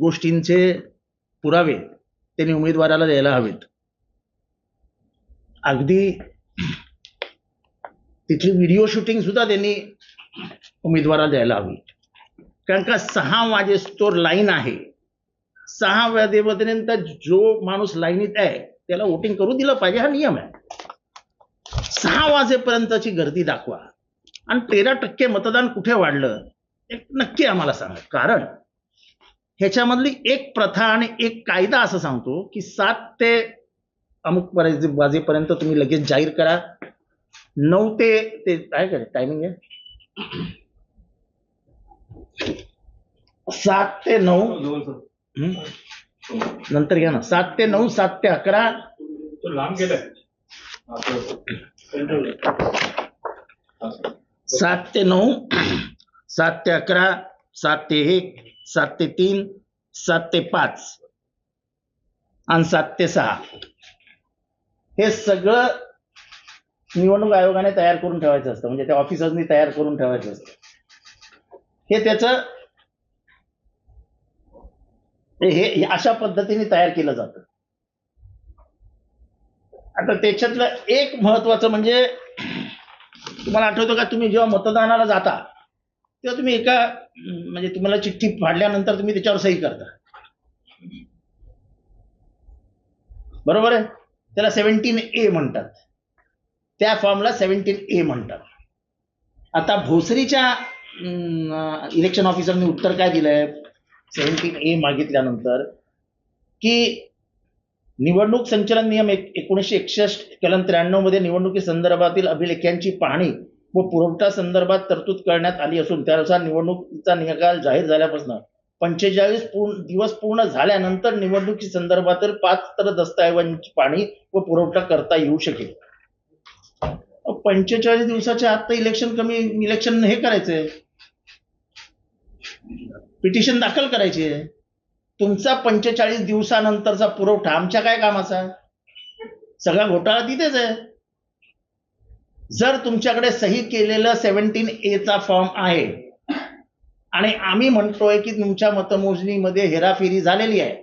गोष्टींचे पुरावे त्यांनी उमेदवाराला द्यायला हवेत. अगदी तिथली व्हिडिओ शूटिंग सुद्धा त्यांनी उमेदवाराला द्यायला हवी. कारण का सहा वाजेस्तोर लाईन आहे. सहा वाजेपर्यंत जो माणूस लाईनीत आहे त्याला वोटिंग करू दिलं पाहिजे हा नियम आहे. सहा वाजेपर्यंतची गर्दी दाखवा. आणि तेरा टक्के मतदान कुठे वाढलं एक नक्की आम्हाला सांगा. कारण ह्याच्यामधली एक प्रथा आणि एक कायदा असं सांगतो की सात ते अमुक पर्यंत वाजेपर्यंत तुम्ही लगेच जाहीर करा. नऊ ते काय काय टायमिंग आहे. सात ते नऊ? नंतर घ्या ना. सात ते नऊ सात ते अकरा. सात ते नऊ सात ते अकरा सात ते एक. सात ते तीन सात ते पाच आणि सात ते सहा. हे सगळं निवडणूक आयोगाने तयार करून ठेवायचं असतं. म्हणजे त्या ऑफिसर्सनी तयार करून ठेवायचं असतं. हे त्याचं हे हे अशा पद्धतीने तयार केलं जातं. आता त्याच्यातलं एक महत्वाचं म्हणजे तुम्हाला आठवतं का तुम्ही जेव्हा मतदानाला जाता तेव्हा तुम्ही एका म्हणजे तुम्हाला चिठ्ठी फाडल्यानंतर तुम्ही त्याच्यावर सही करता. बरोबर आहे? त्याला सेव्हन्टीन ए म्हणतात. त्या फॉर्मला सेव्हन्टीन ए म्हणतात. आता भोसरीच्या इलेक्शन ऑफिसरने उत्तर काय दिलंय? सेव्हन्टीन ए मागितल्यानंतर की निवडणूक संचलन नियम एक एकोणीसशे एकसष्ट कलम त्र्याण्णवमध्ये निवडणुकी संदर्भातील अभिलेख्यांची पाहणी व पुरवठा संदर्भात तरतूद करण्यात आली असून त्यानुसार निवडणुकीचा निकाल जाहीर झाल्यापासून पंचेचाळीस पूर्ण दिवस पूर्ण झाल्यानंतर निवडणुकी संदर्भातील पात्र दस्तऐवजांची पाणी व पुरवठा करता येऊ शकेल. पंचेचाळीस दिवसाच्या आत तर इलेक्शन कमी इलेक्शन हे करायचंय. पिटिशन दाखल करायची आहे तुमचा पंचेचाळीस दिवसानंतरचा पुरवठा आमच्या काय कामाचा सगळा घोटाळा तिथेच आहे. जर तुमच्याकडे सही केलेलं सेव्हन्टीन ए चा फॉर्म आहे आणि आम्ही म्हणतोय की तुमच्या मतमोजणीमध्ये हेराफेरी झालेली आहे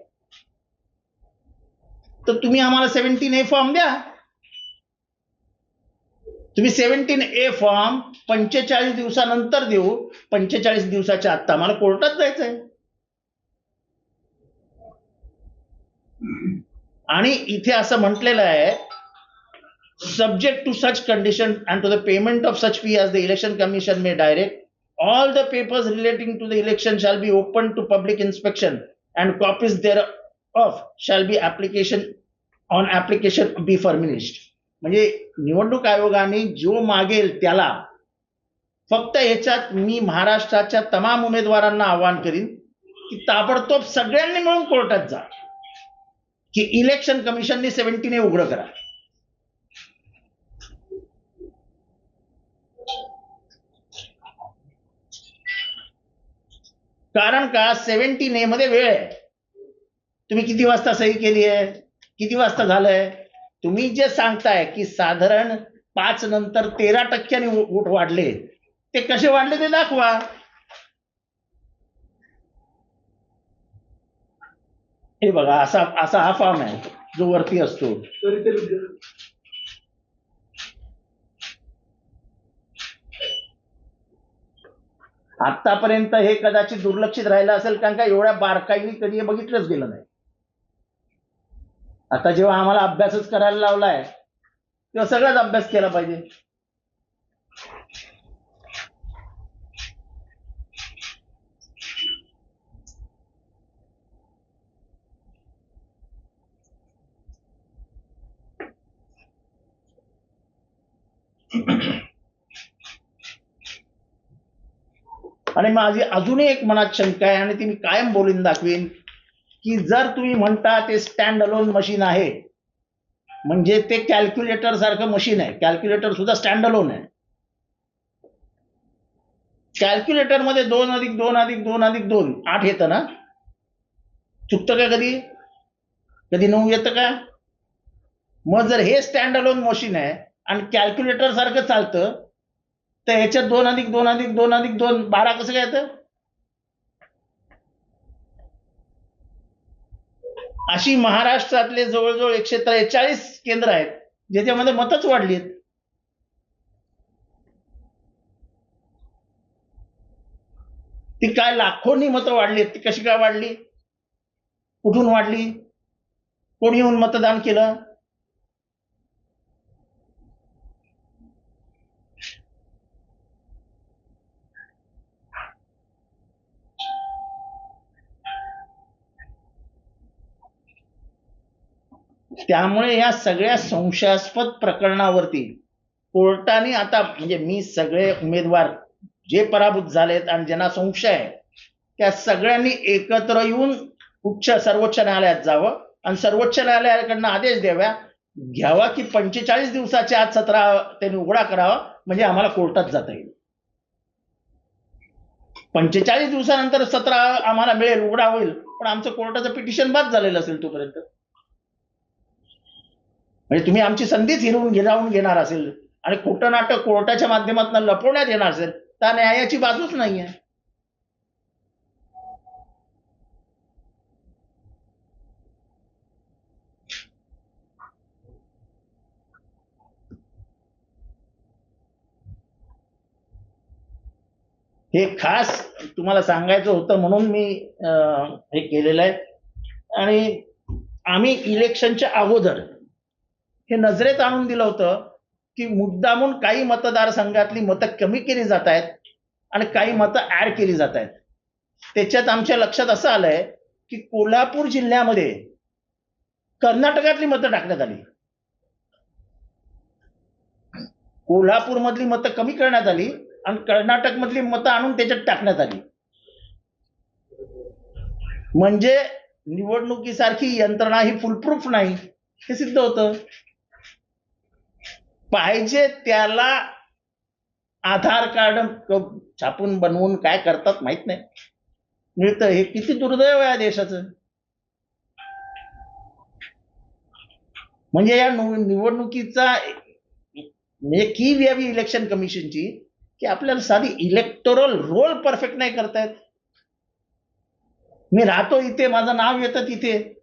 तर तुम्ही आम्हाला सेव्हन्टीन ए फॉर्म द्या. तुम्ही सेव्हन्टीन ए फॉर्म पंचेचाळीस दिवसानंतर देऊ पंचेचाळीस दिवसाच्या आत्ता आम्हाला कोर्टात जायचंय. आणि इथे असं म्हटलेलं आहे subject to such condition and to the payment of such fee as the election commission may direct all the papers relating to the election shall be open to public inspection and copies thereof shall be application on application be furnished म्हणजे निवडणूक आयोगाने जो मागेल त्याला फक्त ह्याच्यात मी महाराष्ट्राच्या तमाम उमेदवारांना आवाहन करीन की ताबडतोब सगळ्यांनी मिळून कोर्टात जा की इलेक्शन कमिशनने सेव्हन्टीने उघडं करा कारण का? सेव्हन्टीन ए मध्ये वेळ आहे. तुम्ही किती वाजता सही केली आहे? किती वाजता झालंय? तुम्ही जे सांगताय की साधारण पाच नंतर तेरा टक्क्यांनी वोट वाढले. ते कसे वाढले ते दाखवा. हे बघा असा असा हा फॉर्म आहे. जो वरती असतो तरी ते आतापर्यंत हे कदाचित दुर्लक्षित राहिलं असेल कारण का एवढ्या बारकाईने कधी हे बघितलंच गेलं नाही. आता जेव्हा आम्हाला अभ्यासच करायला लावलाय तेव्हा सगळाच अभ्यास केला पाहिजे. आणि माझी अजूनही एक मनात शंका आहे आणि ती मी कायम बोलून दाखवीन की जर तुम्ही म्हणता ते स्टँड अलोन मशीन आहे म्हणजे ते कॅल्क्युलेटर सारखं मशीन आहे. कॅल्क्युलेटर सुद्धा स्टँड अलोन आहे. कॅल्क्युलेटरमध्ये दोन अधिक दोन अधिक दोन अधिक दोन आठ येतं ना? चुकतं का कधी? कधी नऊ येतं का? मग जर हे स्टँड अलोन मशीन आहे आणि कॅल्क्युलेटर सारखं चालतं तर ह्याच्यात दोन अधिक दोन अधिक दोन अधिक दोन बारा कसं काय येतं? अशी महाराष्ट्रातले जवळजवळ एकशे त्रेचाळीस केंद्र आहेत ज्याच्यामध्ये मतच वाढली आहेत. ती काय लाखोनी मतं वाढली आहेत ती कशी काय वाढली? कुठून वाढली? कोणी येऊन मतदान केलं? त्यामुळे या सगळ्या संशयास्पद प्रकरणावरती कोर्टाने आता म्हणजे मी सगळे उमेदवार जे पराभूत झालेत आणि ज्यांना संशय आहे त्या सगळ्यांनी एकत्र येऊन उच्च सर्वोच्च न्यायालयात जावं आणि सर्वोच्च न्यायालयाकडनं आदेश द्याव्या घ्यावा की पंचेचाळीस दिवसाच्या आज सतरा त्यांनी उघडा करावा म्हणजे आम्हाला कोर्टात जाता येईल. पंचेचाळीस दिवसानंतर सतरा आम्हाला मिळेल उघडा होईल पण आमचं कोर्टाचं पिटिशन बाद झालेलं असेल तोपर्यंत. म्हणजे तुम्ही आमची संधीच हिरवून हिरावून घेणार असेल आणि खोटं नाटक कोर्टाच्या माध्यमातून लपवण्यात येणार असेल तर न्यायाची बाजूच नाहीये. हे खास तुम्हाला सांगायचं होतं म्हणून मी अं, हे केलेलं आहे. आणि आम्ही इलेक्शनच्या अगोदर हे नजरेत आणून दिलं होतं की मुद्दामून काही मतदारसंघातली मतं कमी केली जात आहेत आणि काही मतं ऍड केली जात आहेत. त्याच्यात आमच्या लक्षात असं आलंय की कोल्हापूर जिल्ह्यामध्ये कर्नाटकातली मतं टाकण्यात आली. कोल्हापूर मधली मतं कमी करण्यात आली आणि कर्नाटक मधली मतं आणून त्याच्यात टाकण्यात आली. म्हणजे निवडणुकीसारखी यंत्रणा ही फुलप्रूफ नाही हे सिद्ध होतं. पाहिजे त्याला आधार कार्ड छापून बनवून काय करतात माहीत नाही. मिळतं. हे किती दुर्दैव आहे या देशाचं. म्हणजे या निवडणुकीचा म्हणजे की व्यावी इलेक्शन कमिशनची की आपल्याला साधी इलेक्टोरल रोल परफेक्ट नाही करतायत. मी राहतो इथे माझं नाव येतं तिथे.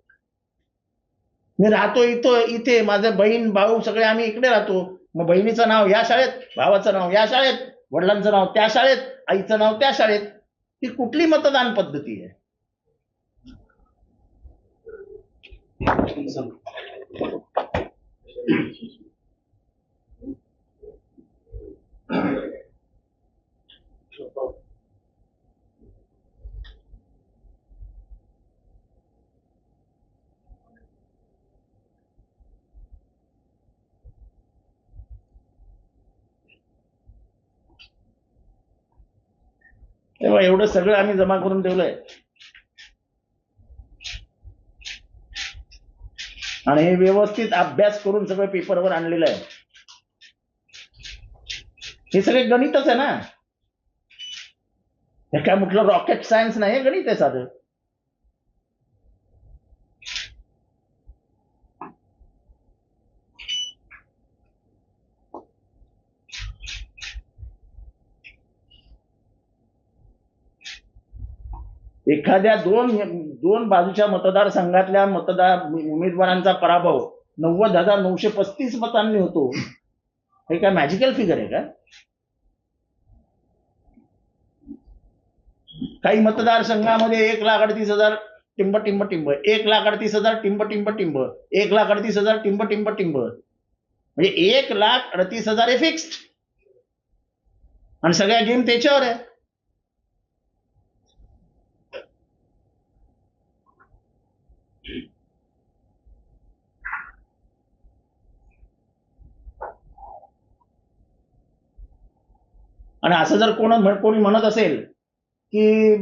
मी राहतो इथं इथे माझं बहीण भाऊ सगळे आम्ही इकडे राहतो. मग बहिणीचं नाव या शाळेत भावाचं नाव या शाळेत वडिलांचं नाव त्या शाळेत आईचं नाव त्या शाळेत ही कुठली मतदान पद्धती आहे? तेव्हा एवढं सगळं आम्ही जमा करून ठेवलंय. आणि हे व्यवस्थित अभ्यास करून सगळं पेपरवर आणलेलं आहे. हे सगळे गणितच आहे ना. हे काय म्हटलं रॉकेट सायन्स नाही हे गणित आहे साधं. एखाद्या दोन दोन बाजूच्या मतदारसंघातल्या मतदार उमेदवारांचा पराभव नव्वद हजार नऊशे पस्तीस मतांनी होतो. हे काय मॅजिकल फिगर आहे का? काही मतदारसंघामध्ये एक लाख अडतीस हजार टिंब टिंब टिंब एक लाख अडतीस हजार टिंब टिंब टिंब एक लाख अडतीस हजार टिंब टिंब टिंब. म्हणजे एक लाख अडतीस हजार हे फिक्स्ड आणि सगळ्या गेम त्याच्यावर आहे. आणि असं जर कोण कोणी म्हणत असेल की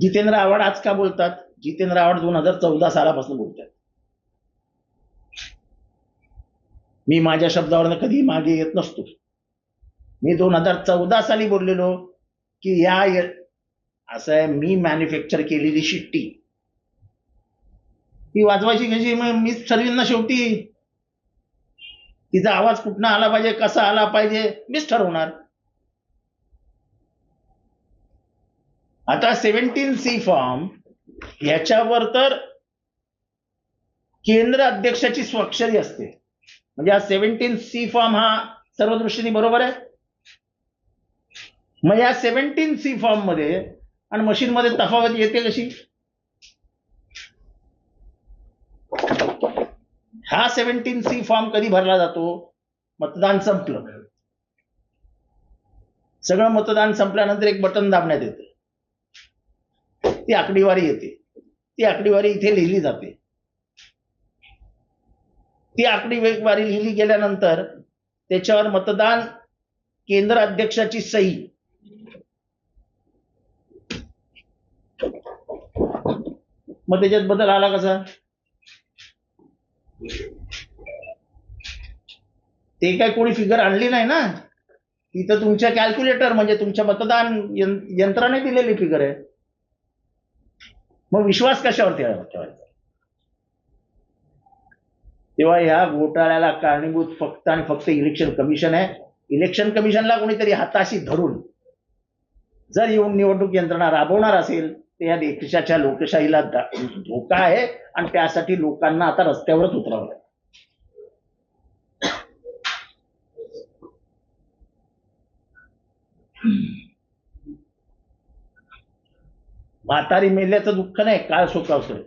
जितेंद्र आव्हाड आज का बोलतात? जितेंद्र आव्हाड दोन हजार चौदा सालापासून बोलतात. मी माझ्या शब्दावर कधी मागे येत नसतो. मी दोन हजार चौदा साली बोललेलो की या असं आहे मी मॅन्युफॅक्चर केलेली शिट्टी. ती वाजवायची कशी? मग मीच ठरवीन ना शेवटी तिचा आवाज कुठनं आला पाहिजे कसा आला पाहिजे मीच ठरवणार आता सेव्हन्टीन सी फॉर्म याच्यावर तर केंद्र अध्यक्षाची स्वाक्षरी असते. म्हणजे हा सेव्हन्टीन सी फॉर्म हा सर्व दृष्टीने बरोबर आहे? मग या सेव्हन्टीन सी फॉर्ममध्ये आणि मशीनमध्ये तफावत येते कशी? हा सेव्हन्टीन सी फॉर्म कधी भरला जातो? मतदान संपलं. सगळं मतदान संपल्यानंतर एक बटन दाबण्यात येतं. ती आकडेवारी येते. ती आकडेवारी इथे लिहिली जाते. ती आकडेवारी लिहिली गेल्यानंतर त्याच्यावर मतदान केंद्र अध्यक्षाची सही. मग त्याच्यात बदल आला कसा? ते काय कोणी फिगर आणली नाही ना? तिथं तुमच्या कॅल्क्युलेटर म्हणजे तुमच्या मतदान यंत्राने दिलेली फिगर आहे. मग विश्वास कशावर ठेवायचा तेव्हा ह्या घोटाळ्याला कारणीभूत फक्त आणि फक्त इलेक्शन कमिशन आहे. इलेक्शन कमिशनला कोणीतरी हाताशी धरून जर येऊन निवडणूक यंत्रणा राबवणार असेल या देशाच्या लोकशाहीला धोका आहे आणि त्यासाठी लोकांना आता रस्त्यावरच उतरावं लागेल. म्हातारी मेल्याचं दुःख नाही काळ सोकावतोय